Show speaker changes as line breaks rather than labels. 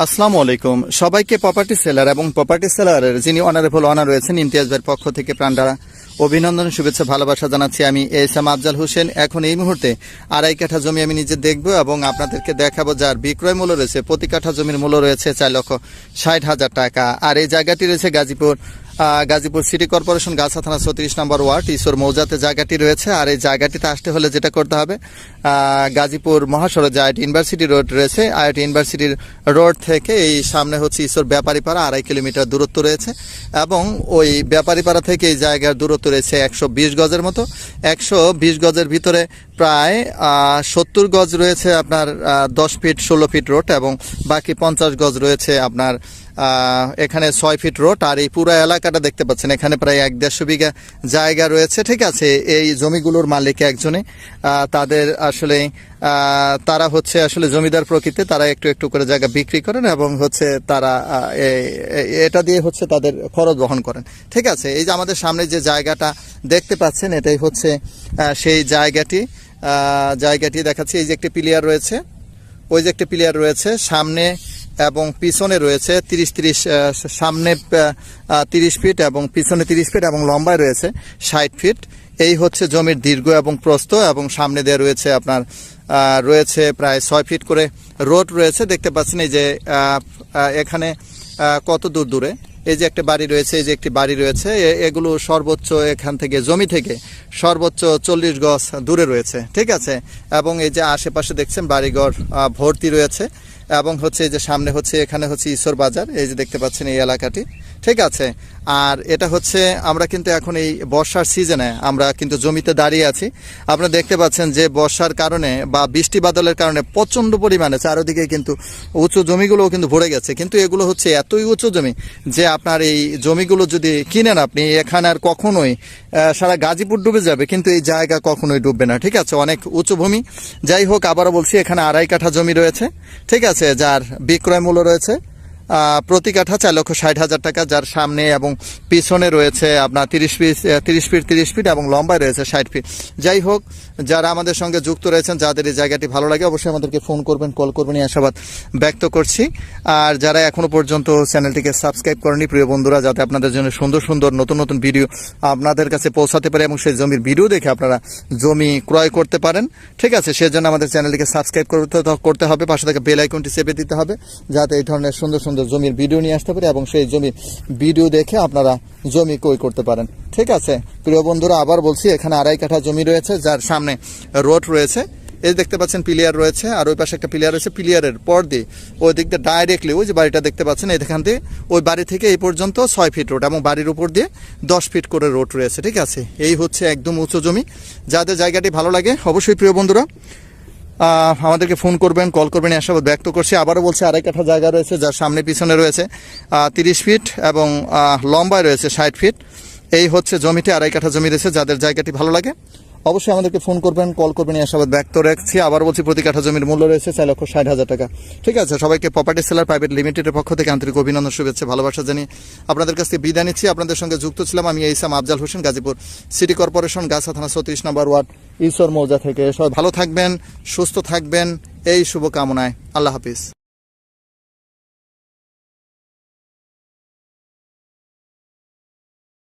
আসসালামু আলাইকুম। সবাইকে প্রপার্টি সেলার এবং প্রপার্টি সেলারের যিনি অনারেবল অনার রয়েছেন, ইমতিয়াজ ভাইয়ের পক্ষ থেকে প্রাণডারা অভিনন্দন, শুভেচ্ছা, ভালোবাসা জানাচ্ছি আমি এস এম আফজাল হোসেন। এখন এই মুহূর্তে আড়াই কাঠা জমি আমি নিজে দেখব এবং আপনাদেরকে দেখাবো যার বিক্রয় মূল্য রয়েছে, প্রতি কাঠা জমির মূল্য রয়েছে চার লক্ষ ষাট হাজার টাকা। আর এই জায়গাটি রয়েছে গাজীপুর গাজীপুর সিটি কর্পোরেশন গাছা থানা ছত্রিশ নম্বর ওয়ার্ড, ঈশ্বর মৌজাতে জায়গাটি রয়েছে, আর এই জায়গাটিতে আসতে হলে যেটা করতে হবে গাজীপুর মহাসড়ক যে আইটি ইউনিভার্সিটি রোড রয়েছে আইটি ইউনিভার্সিটির রোড থেকে এই সামনে হচ্ছে ঈশ্বর ব্যাপারীপাড়া আড়াই কিলোমিটার দূরত্ব রয়েছে, এবং ওই ব্যাপারীপাড়া থেকে এই জায়গার দূরত্ব রয়েছে একশো বিশ গজের মতো, একশো বিশ গজের ভিতরে প্রায় সত্তর গজ রয়েছে আপনার দশ ফিট ষোলো ফিট রোড এবং বাকি পঞ্চাশ গজ রয়েছে আপনার এখানে ছয় ফিট রোড। আর এই পুরো এলাকাটা দেখতে পাচ্ছেন, এখানে প্রায় এক দেড়শো বিঘা জায়গা রয়েছে। ঠিক আছে, এই জমিগুলোর মালিক একজনে তাদের আসলে তারা হচ্ছে আসলে জমিদার প্রকৃতি তারা একটু একটু করে জায়গা বিক্রি করেন এবং হচ্ছে তারা এটা দিয়ে হচ্ছে তাদের খরচ বহন করেন। ঠিক আছে, এই যে আমাদের সামনে যে জায়গাটা দেখতে পাচ্ছেন, এটাই হচ্ছে সেই জায়গাটি। জায়গাটি দেখাচ্ছি। এই যে একটি প্লেয়ার রয়েছে। ওই যে একটি প্লেয়ার রয়েছে। সামনে এবং পিছনে রয়েছে তিরিশ তিরিশ সামনে তিরিশ ফিট এবং পিছনে তিরিশ ফিট এবং লম্বায় রয়েছে ষাট ফিট। এই হচ্ছে জমির দীর্ঘ এবং প্রস্থ এবং সামনে দিয়ে রয়েছে আপনার রয়েছে প্রায় ছয় ফিট করে রোড রয়েছে। দেখতে পাচ্ছেন এই যে এখানে কত দূর দূরে। এই যে একটা বাড়ি রয়েছে, এই যে একটি বাড়ি রয়েছে এগুলো সর্বোচ্চ এখান থেকে, জমি থেকে সর্বোচ্চ চল্লিশ গজ দূরে রয়েছে, ঠিক আছে? এবং এই যে আশেপাশে দেখছেন বাড়িঘর ভর্তি রয়েছে। এবং হচ্ছে যে সামনে হচ্ছে, এখানে হচ্ছে ঈশ্বর বাজার, এই যে দেখতে পাচ্ছেন এই এলাকাটি। ঠিক আছে, আর এটা হচ্ছে, আমরা কিন্তু এখন এই বর্ষার সিজনে আমরা কিন্তু জমিতে দাঁড়িয়ে আছি। আপনারা দেখতে পাচ্ছেন যে বর্ষার কারণে বা বৃষ্টি বাদলের কারণে প্রচণ্ড পরিমাণে চারদিকে কিন্তু উঁচু জমিগুলোও কিন্তু ভরে গেছে। কিন্তু এগুলো হচ্ছে এতই উঁচু জমি যে আপনার এই জমিগুলো যদি কিনেন আপনি, এখানে আর কখনোই সারা গাজীপুর ডুবে যাবে, কিন্তু এই জায়গা কখনোই ডুববে না। ঠিক আছে, অনেক উঁচু ভূমি। যাই হোক, আবারও বলছি, এখানে আড়াই কাঠা জমি রয়েছে। ঠিক আছে যার বিক্রয় মূল্য রয়েছে। প্রতি কাঠা চার লক্ষ ষাট হাজার টাকা, যার সামনে এবং পিছনে রয়েছে আপনার তিরিশ ফিট তিরিশ ফিট তিরিশ ফিট এবং লম্বায় রয়েছে ষাট ফিট। যাই হোক, যারা আমাদের সঙ্গে যুক্ত রয়েছেন, যাদের এই জায়গাটি ভালো লাগে, অবশ্যই আমাদেরকে ফোন করবেন, কল করবেন, এই আশাবাদ ব্যক্ত করছি। আর যারা এখনও পর্যন্ত চ্যানেলটিকে সাবস্ক্রাইব করেনি প্রিয় বন্ধুরা, যাতে আপনাদের জন্য সুন্দর সুন্দর নতুন নতুন ভিডিও আপনাদের কাছে পৌঁছাতে পারে এবং সেই জমির ভিডিও দেখে আপনারা জমি ক্রয় করতে পারেন, ঠিক আছে? সেজন্য আমাদের চ্যানেলটিকে সাবস্ক্রাইব করতে করতে হবে। পাশে থেকে বেল আইকনটি চেপে দিতে হবে, যাতে এই ধরনের সুন্দর সুন্দর জমির ভিডিও নিয়ে আসতে পারে এবং সেই জমির ভিডিও দেখে আপনারা জমি ক্রয় করতে পারেন। ঠিক আছে? প্রিয় বন্ধুরা, আবার বলছি, এখানে আড়াই কাঠা জমি রয়েছে, যার সামনে রোড রয়েছে। এই দেখতে পাচ্ছেন প্লেয়ার রয়েছে, আর ওই পাশে একটা প্লেয়ার রয়েছে, প্লেয়ারের পর দিয়ে। ওই দিক দিয়ে ডাইরেক্টলি ওই যে বাড়িটা দেখতে পাচ্ছেন, এখান দিয়ে ওই বাড়ি থেকে এই পর্যন্ত ছয় ফিট রোড এবং বাড়ির উপর দিয়ে দশ ফিট করে রোড রয়েছে, ঠিক আছে? এই হচ্ছে একদম উঁচু জমি। যাদের জায়গাটি ভালো লাগে, অবশ্যই প্রিয় বন্ধুরা আমাদেরকে ফোন করবেন, কল করবেন, এসব ব্যক্ত করছি। আবারও বলছি আড়াই কাঠা জায়গা রয়েছে যার সামনে পিছনে রয়েছে তিরিশ ফিট এবং লম্বায় রয়েছে ষাট ফিট। এই হচ্ছে জমিতে আড়াই কাঠা জমি রয়েছে যাদের জায়গাটি ভালো লাগে। অবশ্যই আমাদেরকে ফোন করবেন, কল করবেন, এই আশাবাদ ব্যক্ত রাখছি। আবার বলছি, প্রতি কাঠা জমির মূল্য রয়েছে চার লক্ষ ষাট হাজার টাকা। ঠিক আছে, সবাইকে প্রপার্টি সেলার প্রাইভেট লিমিটেডের পক্ষ থেকে আন্তরিক অভিনন্দন, শুভেচ্ছা, ভালোবাসা জানিয়ে আপনাদের কাছ থেকে বিদায় নিচ্ছি। আপনাদের সঙ্গে যুক্ত ছিলাম আমি এইসাম আফজাল হোসেন, গাজীপুর সিটি কর্পোরেশন, গাছা থানা ছত্রিশ নম্বর ওয়ার্ড, ঈশ্বর মৌজা থেকে। সবাই ভালো থাকবেন, সুস্থ থাকবেন, এই শুভকামনায়। আল্লাহ হাফিজ।